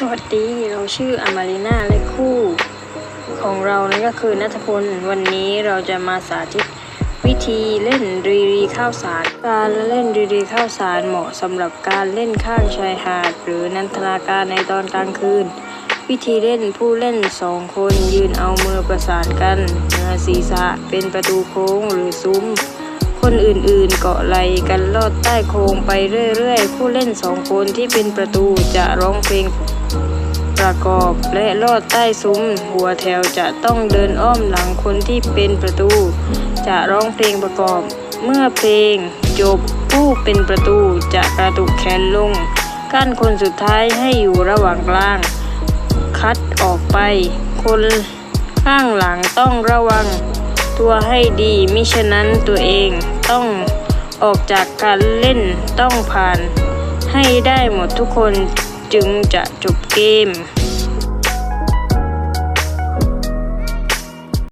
สวัสดี เราชื่ออมาริน่าและคู่ ของเรานั่นก็คือนัทพล วันนี้เราจะมาสาธิตวิธีเล่นรีรีข้าวสาร การเล่นรีรีข้าวสารเหมาะสำหรับการเล่นข้างชายหาด หรือนันทนาการในตอนกลางคืน วิธีเล่นผู้เล่นสองคนยืนเอามือประสานกันเหนือศีรษะเป็นประตูโค้งหรือซุ้ม คนอื่นๆเกาะไหลกันลอดใต้โครงไปเรื่อยๆ ผู้เล่นสองคนที่เป็นประตูจะร้องเพลง ประกอบและลอดใต้ซุ้ม หัวแถวจะต้องเดินอ้อมหลังคนที่เป็นประตู จะร้องเพลงประกอบ เมื่อเพลงจบผู้เป็นประตูจะกระตุกแขนลง กั้นคนสุดท้ายให้อยู่ระหว่างกลาง คัดออกไป คนข้างหลังต้องระวัง ตัวให้ดีมิฉะนั้นตัวเองต้องออกจากการเล่นต้องผ่าน ให้ได้หมดทุกคน จึงจะจบเกม